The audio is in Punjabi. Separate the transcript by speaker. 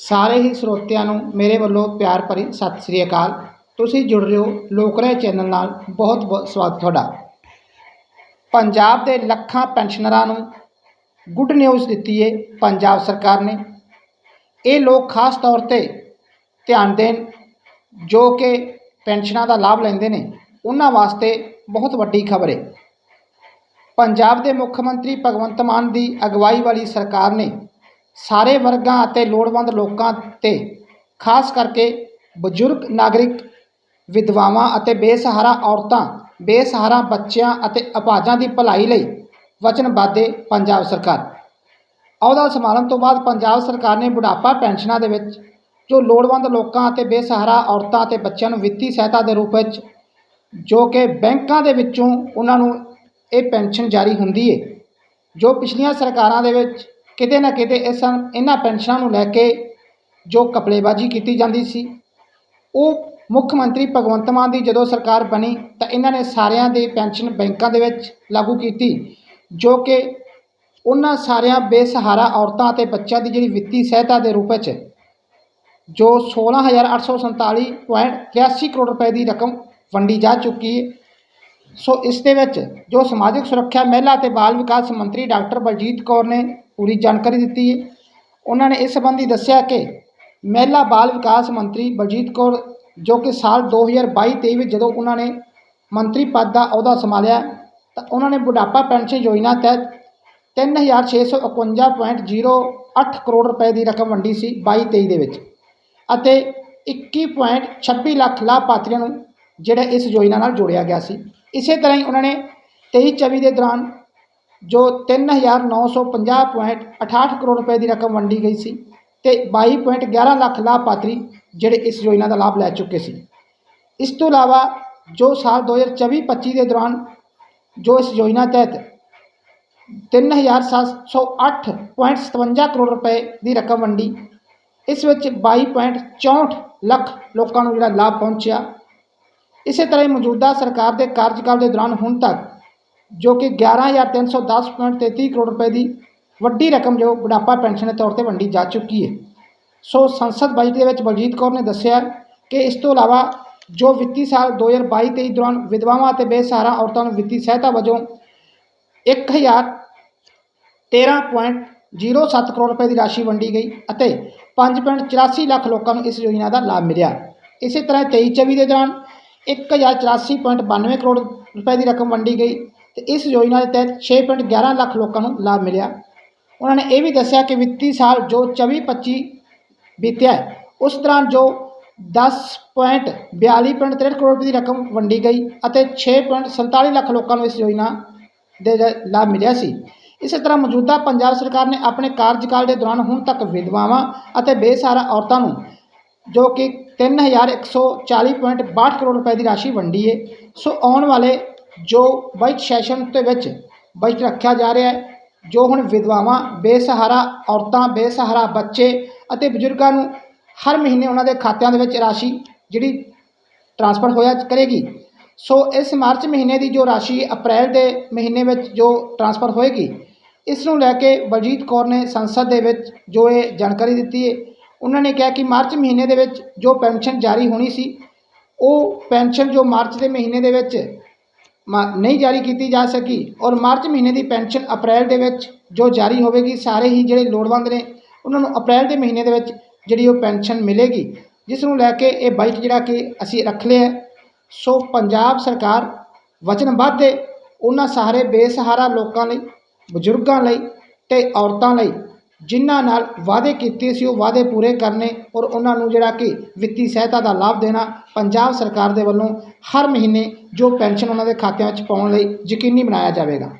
Speaker 1: ਸਾਰੇ ਹੀ ਸਰੋਤਿਆਂ ਨੂੰ ਮੇਰੇ ਵੱਲੋਂ ਪਿਆਰ ਭਰੀ ਸਤਿ ਸ੍ਰੀ ਅਕਾਲ। ਤੁਸੀਂ ਜੁੜ ਰਹੇ ਹੋ ਲੋਕਰਾਏ ਚੈਨਲ ਨਾਲ। ਬਹੁਤ ਬਹੁਤ ਸਵਾਗਤ ਤੁਹਾਡਾ। ਪੰਜਾਬ ਦੇ ਲੱਖਾਂ ਪੈਨਸ਼ਨਰਾਂ ਨੂੰ ਗੁੱਡ ਨਿਊਜ਼ ਦਿੱਤੀ ਹੈ ਪੰਜਾਬ ਸਰਕਾਰ ਨੇ। ਇਹ ਲੋਕ ਖਾਸ ਤੌਰ ਤੇ ਧਿਆਨ ਦੇਣ ਜੋ ਕਿ ਪੈਨਸ਼ਨਾਂ ਦਾ ਲਾਭ ਲੈਂਦੇ ਨੇ। ਉਹਨਾਂ ਵਾਸਤੇ ਬਹੁਤ ਵੱਡੀ ਖਬਰ ਹੈ ਪੰਜਾਬ ਦੇ ਮੁੱਖ ਮੰਤਰੀ ਭਗਵੰਤ ਮਾਨ ਦੀ ਅਗਵਾਈ ਵਾਲੀ ਸਰਕਾਰ ਨੇ ਸਾਰੇ ਵਰਗਾਂ ਅਤੇ ਲੋੜਵੰਦ ਲੋਕਾਂ ਤੇ, ਖਾਸ ਕਰਕੇ ਬਜ਼ੁਰਗ, ਨਾਗਰਿਕ, ਵਿਧਵਾਵਾਂ ਅਤੇ ਬੇਸਹਾਰਾ ਔਰਤਾਂ, ਬੇਸਹਾਰਾ ਬੱਚਿਆਂ ਅਤੇ ਅਪਾਹਜਾਂ ਦੀ ਭਲਾਈ ਲਈ ਵਚਨਬੱਧ ਹੈ ਪੰਜਾਬ ਸਰਕਾਰ। ਅਹੁਦਾ ਸੰਭਾਲਣ ਤੋਂ ਬਾਅਦ ਪੰਜਾਬ ਸਰਕਾਰ ਨੇ ਬੁਢਾਪਾ ਪੈਨਸ਼ਨਾਂ ਦੇ ਵਿੱਚ, ਜੋ ਲੋੜਵੰਦ ਲੋਕਾਂ ਅਤੇ ਬੇਸਹਾਰਾ ਔਰਤਾਂ ਅਤੇ ਬੱਚਿਆਂ ਨੂੰ ਵਿੱਤੀ ਸਹਾਇਤਾ ਦੇ ਰੂਪ ਵਿੱਚ, ਜੋ ਕਿ ਬੈਂਕਾਂ ਦੇ ਵਿੱਚੋਂ ਉਹਨਾਂ ਨੂੰ ਇਹ ਪੈਨਸ਼ਨ ਜਾਰੀ ਹੁੰਦੀ ਹੈ ਜੋ ਪਿਛਲੀਆਂ ਸਰਕਾਰਾਂ ਦੇ ਵਿੱਚ ਕਿਤੇ ਨਾ ਕਿਤੇ ਇਸ ਇਹਨਾਂ ਪੈਨਸ਼ਨਾਂ ਨੂੰ ਲੈ ਕੇ ਜੋ ਕਪੜੇਬਾਜ਼ੀ ਕੀਤੀ ਜਾਂਦੀ ਸੀ। ਉਹ ਮੁੱਖ ਮੰਤਰੀ ਭਗਵੰਤ ਮਾਨ ਦੀ ਜਦੋਂ ਸਰਕਾਰ ਬਣੀ ਤਾਂ ਇਹਨਾਂ ਨੇ ਸਾਰਿਆਂ ਦੇ ਪੈਨਸ਼ਨ ਬੈਂਕਾਂ ਦੇ ਵਿੱਚ ਲਾਗੂ ਕੀਤੀ, ਜੋ ਕਿ ਉਹਨਾਂ ਸਾਰਿਆਂ ਬੇਸਹਾਰਾ ਔਰਤਾਂ ਅਤੇ ਬੱਚਿਆਂ ਦੀ ਜਿਹੜੀ ਵਿੱਤੀ ਸਹਾਇਤਾ ਦੇ ਰੂਪ ਵਿੱਚ, ਜੋ 16847.83 ਕਰੋੜ ਰੁਪਏ ਦੀ ਰਕਮ ਵੰਡੀ ਜਾ ਚੁੱਕੀ ਹੈ। ਸੋ ਇਸ ਦੇ ਵਿੱਚ ਜੋ ਸਮਾਜਿਕ ਸੁਰੱਖਿਆ, ਮਹਿਲਾ ਅਤੇ ਬਾਲ ਵਿਕਾਸ ਮੰਤਰੀ ਡਾਕਟਰ ਬਲਜੀਤ ਕੌਰ ਨੇ ਪੂਰੀ ਜਾਣਕਾਰੀ ਦਿੱਤੀ ਹੈ। ਉਹਨਾਂ ਨੇ ਇਸ ਸੰਬੰਧੀ ਦੱਸਿਆ ਕਿ ਮਹਿਲਾ ਬਾਲ ਵਿਕਾਸ ਮੰਤਰੀ ਬਲਜੀਤ ਕੌਰ, ਜੋ ਕਿ ਸਾਲ 2022-23 ਵਿੱਚ ਜਦੋਂ ਉਹਨਾਂ ਨੇ ਮੰਤਰੀ ਪਦ ਦਾ ਅਹੁਦਾ ਸੰਭਾਲਿਆ, ਤਾਂ ਉਹਨਾਂ ਨੇ ਬੁਢਾਪਾ ਪੈਨਸ਼ਨ ਯੋਜਨਾ ਤਹਿਤ 3651.08 ਕਰੋੜ ਰੁਪਏ ਦੀ ਰਕਮ ਵੰਡੀ ਸੀ 22-23 ਦੇ ਵਿੱਚ ਅਤੇ 21.26 ਲੱਖ ਲਾਭਪਾਤਰੀਆਂ ਨੂੰ ਜਿਹੜਾ ਇਸ ਯੋਜਨਾ ਨਾਲ ਜੋੜਿਆ ਗਿਆ ਸੀ। ਇਸੇ ਤਰ੍ਹਾਂ ਹੀ ਉਹਨਾਂ ਨੇ 23-24 ਦੇ ਦੌਰਾਨ ਜੋ 3950.68 ਕਰੋੜ ਰੁਪਏ ਦੀ ਰਕਮ ਵੰਡੀ ਗਈ ਸੀ ਤੇ 22.11 ਲੱਖ ਲਾਭਪਾਤਰੀ ਜਿਹੜੇ ਇਸ ਯੋਜਨਾ ਦਾ ਲਾਭ ਲੈ ਚੁੱਕੇ ਸੀ। ਇਸ ਤੋਂ ਇਲਾਵਾ ਜੋ ਸਾਲ 2024-25 ਦੇ ਦੌਰਾਨ ਜੋ ਇਸ ਯੋਜਨਾ ਤਹਿਤ 3708.57 ਕਰੋੜ ਰੁਪਏ ਦੀ ਰਕਮ ਵੰਡੀ, ਇਸ ਵਿੱਚ 22.64 ਲੱਖ ਲੋਕਾਂ ਨੂੰ ਜਿਹੜਾ ਲਾਭ ਪਹੁੰਚਿਆ। ਇਸੇ ਤਰ੍ਹਾਂ ਹੀ ਮੌਜੂਦਾ ਸਰਕਾਰ ਦੇ ਕਾਰਜਕਾਲ ਦੇ ਦੌਰਾਨ ਹੁਣ ਤੱਕ ਜੋ ਕਿ 11310.33 ਕਰੋੜ ਰੁਪਏ ਦੀ ਵੱਡੀ ਰਕਮ ਜੋ ਬੁਢਾਪਾ ਪੈਨਸ਼ਨ ਦੇ ਤੌਰ ਤੇ ਵੰਡੀ ਜਾ ਚੁੱਕੀ ਹੈ ਸੋ ਸੰਸਦ ਬਜਟ ਦੇ ਵਿੱਚ ਬਲਜੀਤ ਕੌਰ ਨੇ ਦੱਸਿਆ ਕਿ ਇਸ ਤੋਂ ਇਲਾਵਾ ਜੋ ਵਿੱਤੀ ਸਾਲ 2022-23 ਦੌਰਾਨ ਵਿਧਵਾਵਾਂ ਅਤੇ ਬੇਸਹਾਰਾ ਔਰਤਾਂ ਨੂੰ ਵਿੱਤੀ ਸਹਾਇਤਾ ਵਜੋਂ 1013.07 ਕਰੋੜ ਰੁਪਏ ਦੀ ਰਾਸ਼ੀ ਵੰਡੀ ਗਈ ਅਤੇ 5.84 ਲੱਖ ਲੋਕਾਂ ਨੂੰ ਇਸ ਯੋਜਨਾ ਦਾ ਲਾਭ ਮਿਲਿਆ ਇਸੇ ਤਰ੍ਹਾਂ 23-24 ਦੇ ਦੌਰਾਨ 1084.92 ਕਰੋੜ ਰੁਪਏ ਦੀ ਰਕਮ ਵੰਡੀ ਗਈ ਤੇ ਇਸ ਯੋਜਨਾ ਦੇ ਤਹਿਤ 6.11 ਲੱਖ ਲੋਕਾਂ ਨੂੰ ਲਾਭ ਮਿਲਿਆ। ਉਹਨਾਂ ਨੇ ਇਹ ਵੀ ਦੱਸਿਆ ਕਿ ਵਿੱਤੀ ਸਾਲ ਜੋ 24-25 ਬੀਤਿਆ ਉਸ ਦੌਰਾਨ ਜੋ 10.42.63 ਕਰੋੜ ਰੁਪਏ ਦੀ ਰਕਮ ਵੰਡੀ ਗਈ ਅਤੇ 6.47 ਲੱਖ ਲੋਕਾਂ ਨੂੰ ਇਸ ਯੋਜਨਾ ਦੇ ਜ- ਲਾਭ ਮਿਲਿਆ ਸੀ। ਇਸੇ ਤਰ੍ਹਾਂ ਮੌਜੂਦਾ ਪੰਜਾਬ ਸਰਕਾਰ ਨੇ ਆਪਣੇ ਕਾਰਜਕਾਲ ਦੇ ਦੌਰਾਨ ਹੁਣ ਤੱਕ ਵਿਧਵਾਵਾਂ ਅਤੇ ਬੇਸਹਾਰਾ ਔਰਤਾਂ ਨੂੰ ਜੋ ਕਿ 3140.62 ਕਰੋੜ ਰੁਪਏ ਦੀ ਰਾਸ਼ੀ ਵੰਡੀ ਹੈ, ਸੋ ਆਉਣ ਵਾਲੇ ਜੋ ਬਜਟ ਸੈਸ਼ਨ ਦੇ ਵਿੱਚ ਬਜਟ ਰੱਖਿਆ ਜਾ ਰਿਹਾ ਹੈ, ਜੋ ਹੁਣ ਵਿਧਵਾਵਾਂ, ਬੇਸਹਾਰਾ ਔਰਤਾਂ, ਬੇਸਹਾਰਾ ਬੱਚੇ ਅਤੇ ਬਜ਼ੁਰਗਾਂ ਨੂੰ ਹਰ ਮਹੀਨੇ ਉਹਨਾਂ ਦੇ ਖਾਤਿਆਂ ਦੇ ਵਿੱਚ ਰਾਸ਼ੀ ਜਿਹੜੀ ਟ੍ਰਾਂਸਫਰ ਹੋਇਆ ਕਰੇਗੀ। ਸੋ ਇਸ ਮਾਰਚ ਮਹੀਨੇ ਦੀ ਜੋ ਰਾਸ਼ੀ ਅਪ੍ਰੈਲ ਦੇ ਮਹੀਨੇ ਵਿੱਚ ਜੋ ਟ੍ਰਾਂਸਫਰ ਹੋਏਗੀ, ਇਸ ਨੂੰ ਲੈ ਕੇ ਬਲਜੀਤ ਕੌਰ ਨੇ ਸੰਸਦ ਦੇ ਵਿੱਚ ਜੋ ਇਹ ਜਾਣਕਾਰੀ ਦਿੱਤੀ ਹੈ, ਉਹਨਾਂ ਨੇ ਕਿਹਾ ਕਿ ਮਾਰਚ ਮਹੀਨੇ ਦੇ ਵਿੱਚ ਜੋ ਪੈਨਸ਼ਨ ਜਾਰੀ ਹੋਣੀ ਸੀ, ਉਹ ਪੈਨਸ਼ਨ ਜੋ ਮਾਰਚ ਦੇ ਮਹੀਨੇ ਦੇ ਵਿੱਚ ਨਹੀਂ ਜਾਰੀ ਕੀਤੀ ਜਾ ਸਕੀ ਔਰ ਮਾਰਚ ਮਹੀਨੇ ਦੀ ਪੈਨਸ਼ਨ ਅਪ੍ਰੈਲ ਦੇ ਵਿੱਚ ਜੋ ਜਾਰੀ ਹੋਵੇਗੀ, ਸਾਰੇ ਹੀ ਜਿਹੜੇ ਲੋੜਵੰਦ ਨੇ, ਉਹਨਾਂ ਨੂੰ ਅਪ੍ਰੈਲ ਦੇ ਮਹੀਨੇ ਦੇ ਵਿੱਚ ਜਿਹੜੀ ਉਹ ਪੈਨਸ਼ਨ ਮਿਲੇਗੀ, ਜਿਸ ਨੂੰ ਲੈ ਕੇ ਇਹ ਬਜਟ ਜਿਹੜਾ ਕਿ ਅਸੀਂ ਰੱਖ ਲਿਆ ਸੋ ਪੰਜਾਬ ਸਰਕਾਰ ਵਚਨਬੱਧ ਹੈ, ਉਹਨਾਂ ਸਾਰੇ ਬੇਸਹਾਰਾ ਲੋਕਾਂ ਲਈ, ਬਜ਼ੁਰਗਾਂ ਲਈ ਤੇ ਔਰਤਾਂ ਲਈ ਜਿਨ੍ਹਾਂ ਨਾਲ ਵਾਅਦੇ ਕੀਤੇ ਸੀ, ਉਹ ਵਾਅਦੇ ਪੂਰੇ ਕਰਨੇ ਔਰ ਉਹਨਾਂ ਨੂੰ ਜਿਹੜਾ ਕਿ ਵਿੱਤੀ ਸਹਾਇਤਾ ਦਾ ਲਾਭ ਦੇਣਾ ਪੰਜਾਬ ਸਰਕਾਰ ਦੇ ਵੱਲੋਂ ਹਰ ਮਹੀਨੇ ਜੋ ਪੈਨਸ਼ਨ ਉਹਨਾਂ ਦੇ ਖਾਤਿਆਂ ਵਿੱਚ ਪਾਉਣ ਲਈ ਯਕੀਨੀ ਬਣਾਇਆ ਜਾਵੇਗਾ।